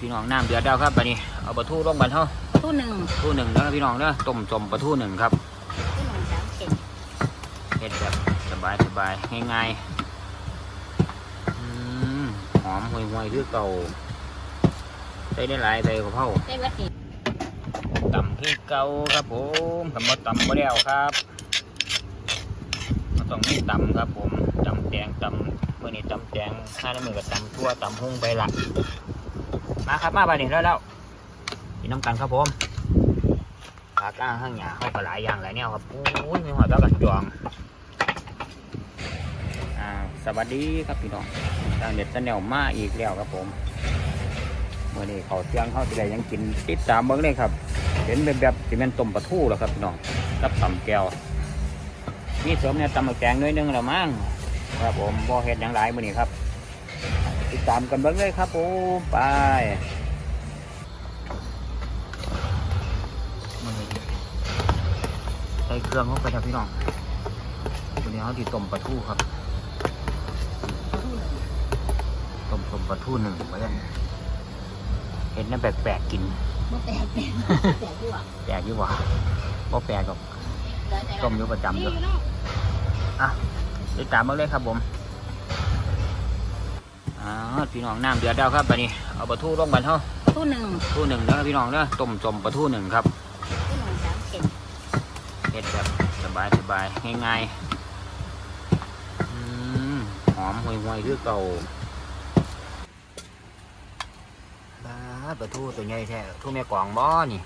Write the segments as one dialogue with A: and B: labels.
A: พี่น้องน้ำเดือดแล้วครับบัดนี้เอาปลาทูลงบันเท่า
B: ตู้หนึ่ง
A: ทูหนึ่งแล้วพี่น้องเด้อต้มสมปลาทูหนึ่งครับ
B: ตู้หนึ่งสามเจ็ด
A: เฮ็ดแบบสบายสบายง่ายๆอืมหอมห่วยห่วยๆคือเก่าใส่ได้หลายใส่กะเพรา
B: ได้วัดดี
A: ตำคือเก่าครับผมตำบ่ตำบ่แล้วครับมันต้องมีตำครับผมตำแตงตำเมื่อนี้ตำแตงห้าน้ำมือกับตำทั่วตำหุ้งไปละ มาครับมาบัดนี้แล้วแล้วกินน้ำกันครับผมปลาก้างข้างหยาเข้าไปหลายอย่างหลายแนวครับโอ้ยมีหัวตะกันจวงอ่าสวัสดีครับพี่น้องทางเด็ดแนวมาอีกแล้วครับผมเมื่อนี้เขาเที่ยงเขาจะได้ยังกินติดตามเบิ้งเลยครับ เห็นแบบแบบที่มันต้มปลาทูแล้วครับพี่น้องกับตำแก้วมีเสริมเนี่ยตำมึกแกงน้อยนึงแล้วมั้งครับผมบ่เฮ็ดหยังหลายมื้อนี้ครับ ติดตามกันเบิ่งเลยครับผมไปมื้อนี้ใส่เครื่องเข้าไปครับพี่น้องวันนี้เขาสิต้มปลาทูครับต้มต้มปลาทูหนึ่งไว้กันเห็นนั่นแปลกๆกิน
B: บ่แปลกแปลกแปลกด้วย
A: แปลกอยู่วะบ่แปลกหรอกต้มอยู่ประจำอยู่อะติดตามมาเลยครับผม อ่าพี่น้องน้ำเดือดแล้วครับบัดนี้เอาปลาทูลงบันเท่า
B: ตู้หนึ่ง
A: ทูหนึ่งแล้วพี่น้องเด้อต้มสมปลาทูหนึ่งครับ
B: ตู้หนึ่งสามเจ็ด
A: เฮ็ดแบบสบายสบายง่ายๆอืมหอมห่วยห่วยๆคือเก่าบาดปลาทูตัวใหญ่แท้ทูแม่กวางบ่นี่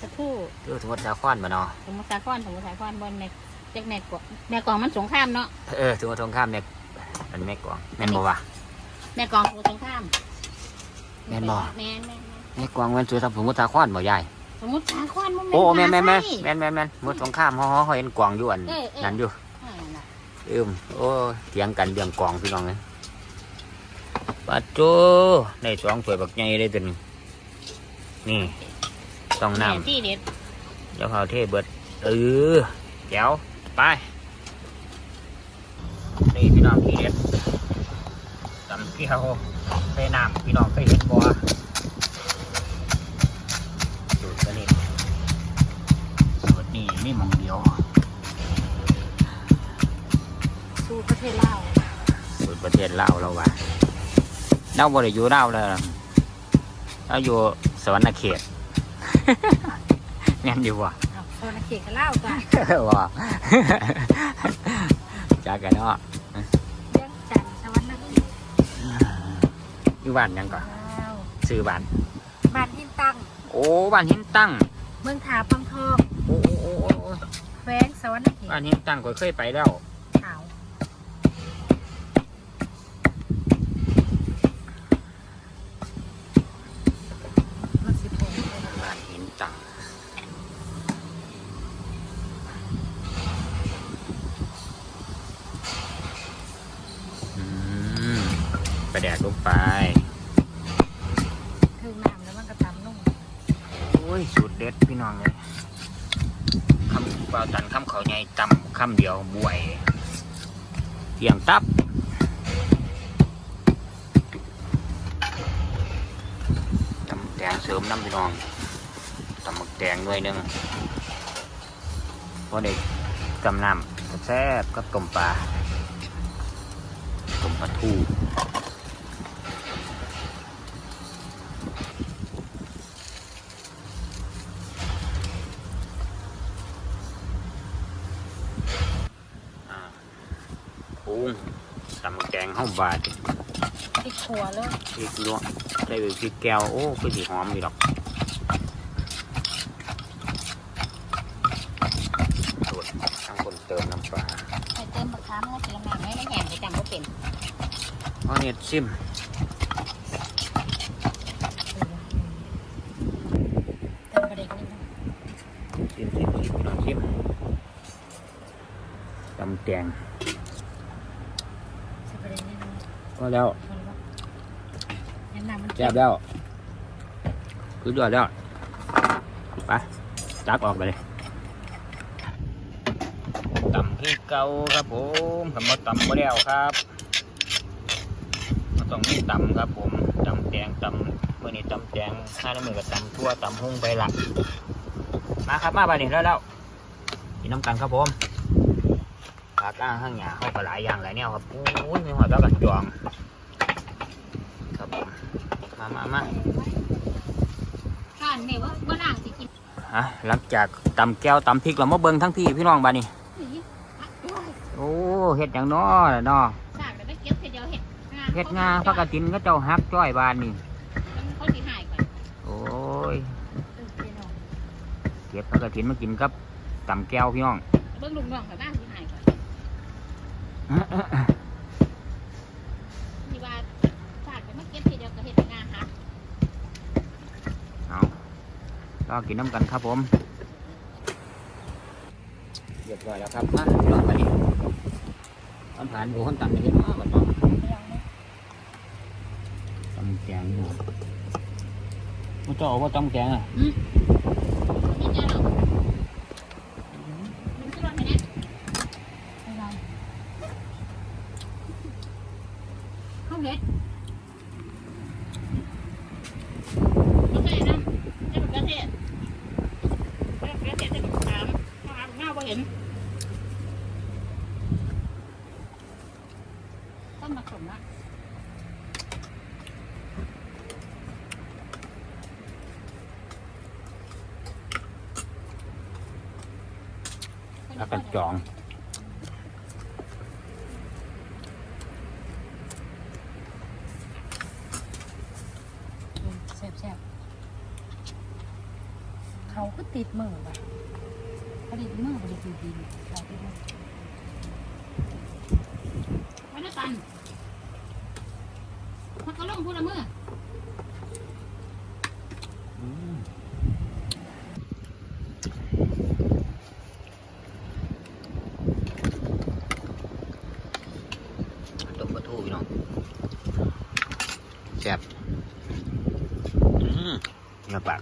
B: ตะคู่
A: เรือสมุทรสาครบ่เนาะ
B: สมุทรสาครสมุทรสาครบนในเจ็กแม่กวแม่กองมันสงครามเนาะ
A: เออสมุทรสงครามเนี่ ยมันแม่กวางแม่นบ่วะ
B: แม่กองสมุทรสงคราม
A: แม่นบ่
B: แม่นแม่น
A: แม่กวางแม่นสวยทำสมุทรสาครบ่ยาย
B: สมุทรสาครมัน
A: โอ้แม่นแม่นแม่น
B: ไแม่
A: นแม่นแม่นสมุทรสงครามฮอฮอเห็นกวางอยู่อัน
B: เออเออ
A: นั่นอยู่
B: อ่าน่ะ
A: อืมโอ้เถียงกันเรื่องกวางพี่น้องเลยปัดโจในสองถ้วยบักใหญ่เลยตัวนี้นี่ต้องน้
B: แม่ที่เด็ดำ
A: เจ้าข้าวเทเบิดเออแจ๋วไป นี่พี่น้องพี่เด็ด ตำเกี๊ยวใส่น้ำพี่น้องเคยเห็นบ่สูตรนี้สูตรนี้มีหมองเดียว
B: สู่ประเทศลาว
A: สูตรประเทศลาวเราว่าเราบ่ได้อยู่ลาวแล้วล่ะเราอยู่สวรรณเขต แม่นอยู่ว่ะ
B: อ้าวโซนเขตกับลาวจ้ะ
A: ว่าจากกันเนาะ
B: อ
A: ยู่บ้านหยังก่อน
B: ลาว
A: ซื้อบ้าน
B: บ้านหินตั้ง
A: โอ้บ้านหินตั้ง
B: เมืองถาปังทอง
A: โอ้โอ้โอ้โอ้โอ้
B: แขวงสวรรณเขต
A: บ้านหินตั้งก็เคยไปแล้ว
B: ขาว
A: ไปแดกลงไป
B: ถึงน้ำแล้วมันก็ตำนุ่ม
A: โอ้ยสุดเด็ดพี่น้องเลยคำเปล่าตันคำเขาใหญ่ต่ำคำเดียวบวยเที่ยงตับตำแตงเสริมน้ำพี่น้องตำหมึกแตงด้วยหนึงพอเด็กจำน้ำแซ่บก็ต้มปลาต้มปลาทู ปรุงตำหมึกแตงห้องบาท
B: พริกขัวเลย
A: พริกลวกใส่พริกแก้วโอ้คือสีหอมอยู่ดอกสูตรทั้งคนเติมน้ำปลา
B: ใส่เติมมะขามแล้วเติมน้ำให้ไม่แห้งไปจำก็เป็น
A: อ๋อเนี่ยซิม
B: เติมประเด็นนิดนึง
A: ซิมซิมซิมน้องซิมตำแตง
B: ใส่ประเด็นนิดนึง
A: ก็แล้ว
B: มันว่าแนะนำมัน
A: แซ่บแล้วคือเดือดแล้วไปจักออกไปเลยตำคือเก่าครับผมทำมาตำมาแล้วครับมาต้องมีตำครับผมตำแตแตงตำมื่อนี้ตำแตงห้าน้ำมือกับตำทั่วตำหุ้งไปละมาครับมาบาดนี้แล้วแล้วกินน้ำกันครับผม ปลาก้างข้างหยาเข้าไปหลายอย่างหลายแนวครับโอ้ยมีหอยปลากันจองครับผมมามามา
B: ข้านเนี่ยว่าบ่ล่างสิกิน
A: อะหลังจากตำแก้วตำพริกเรามาเบิ่งทั้งพี่พี่น้องบาดนี้
B: นี่พักด้วย
A: โอ้เฮ็ดอย่างน้อล่ะน้อ
B: สร้างแต่ไม่เก็บเดียวเห็ดงาน
A: เฮ็ดงาพักกระตินก็เจ้าฮักจ้อยบานนี่
B: เขาสิหายก่อน
A: โอ้ย
B: เออพี่น้อง
A: เก็บพักกระตินมากินกับตำแก้วพี่น้อง
B: เบิ่งลุงน้องกับบ้านสิหายก่อน ที่ว่าสร้างแต่ไม่เก็บเดียวก็เห็ดงานค่ะ
A: เอาก็กินน้ำกันครับผมเรียบร้อยแล้วครับมาลองไปดิตอนผ่านผู้คนตังอย่างนี้เนาะบัดเนาะตำแกงอยู่มันจะเอาว่าตำแกงอะ
B: นี่จ้าเนาะมันคือรถไหมเนี่ยไปลองเข้าเห็ดโอเคนะจะเป็นกระเทียมจะเป็นกระเทียมจะเป็นสามข้าวหน้าบ่เห็น ต้นมะขามนะ
A: แล้วกันจอง
B: แซ่บแซ่บเขาก็ติดมือว่ะผลิตมือผลิตดีๆเขาติดมือวันนั้นตัน มันก็ลงพูดละเมื่อ
A: ต้มปลาทูพี่น้องแซ่บอืมเนื้อปาก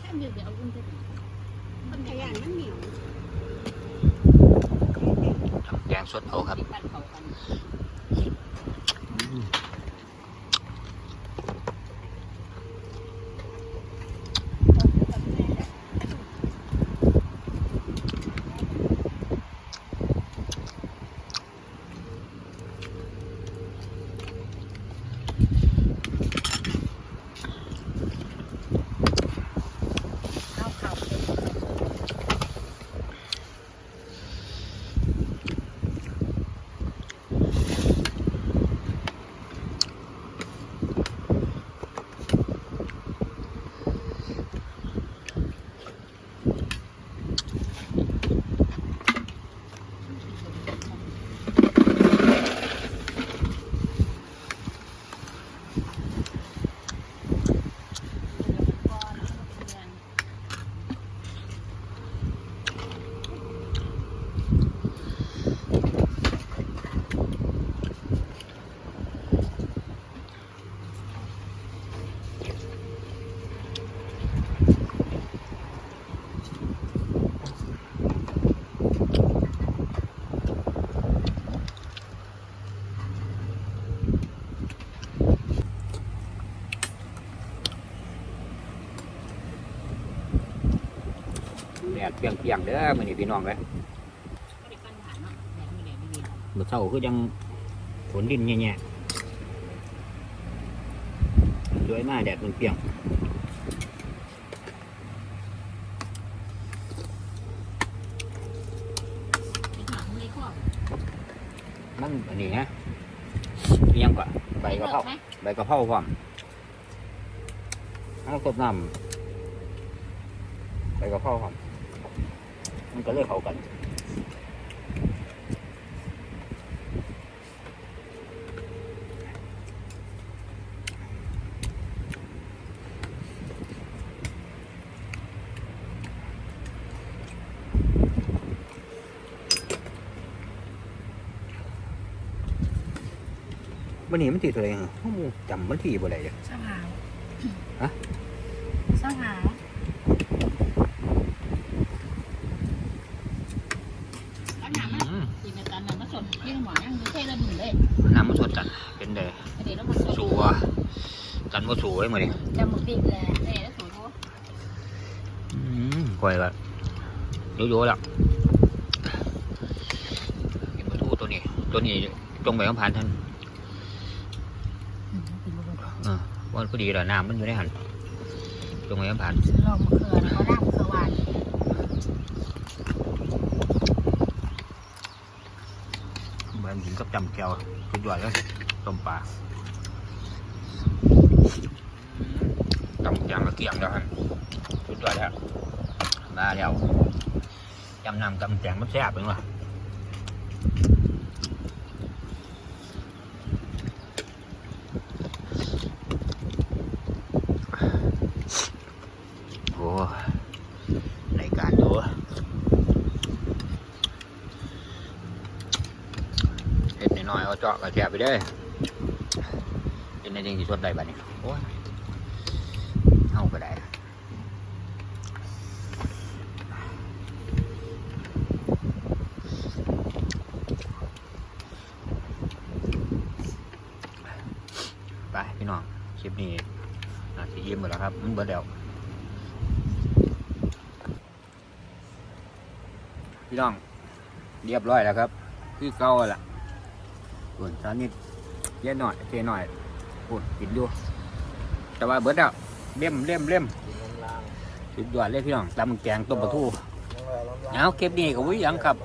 B: แค่เดี๋ยวเดี๋ยวเอาอุ้มไปมันขยันมันเหนียว
A: ทำแกง สดเอาครับ แดดเปรียงๆเด้อมื้อนี้พี่น้องเลย
B: ก็ได้ปันผ่านเนาะแดดไม่แดดไม่ดี
A: เมื่อเช้าคือยังฝนดินแง่ๆสวยมากแดดมันเปรียง
B: ไปหามือข้อ
A: มันอันนี้นะอิหยังกว่าใบกะเพรา
B: ไหม
A: ใบกะเพราพร้อมเอาต้มน้ำใบกะเพราพร้อม มันก็เลยเข้ากันวันนี้มันตีเท่าไหร่ฮะโอ้โหจำมันทีบ่ได้เลย
B: เช้าหาว
A: ฮะ
B: เช้าหาว
A: ก็สูเลยมือดิ
C: จำหมึกดิบแหละ
B: เน่แล้วสูงโอื
A: มก่อยก็โยๆแล้วกินปลาทูตัวนี้ ตัวนี้จงไปข้างผ่านท่าน
C: อืมกินบ่เบิด
A: เออวันพอดีแล้วน้ำมันอยู่ในหันจงไปข้างผ่าน
C: ซื้อลองมะเขือแล้วก็น้ำมะเขือหวาน
A: มันกินกับจำแก้วสุดยอดเลยต้มปลา จำยางกระเกียงแล้วฮะสุดยอดแล้วมาแล้วจำนำจำแจงมันแซ่บเป็นวะโอ้ในการดูเห็ดน้อยๆเอาเจาะกระแจบไปเด้อเป็นในเรื่องที่สดได้บ้านี้โอ้ยเอาก็ได้ไปพี่น้อง คลิปนี้น่าจะยิ้มหมดแล้วครับ มันเบิดแล้ว พี่น้อง เรียบร้อยแล้วครับ คือเก่าแล้วล่ะส่วนชานิดเยอะหน่อยเทหน่อยปุ่นกินดูแต่ว่าเบิดแล้ว เล่มเล่มเล่มสุดยอดเลยพี่น้องตำแกงต้มปลาทูเอาคลิปนี้ก็วิ่งครับ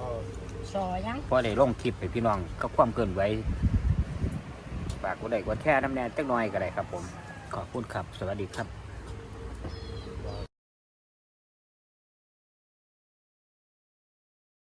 C: ซอยัง
A: พอได้ลงคลิปให้พี่น้องก็ความเกินไว้ฝากกดไลค์กดแชร์น้ำแน่จักหน่อยก็ได้ครับผม ขอบคุณครับ สวัสดีครับ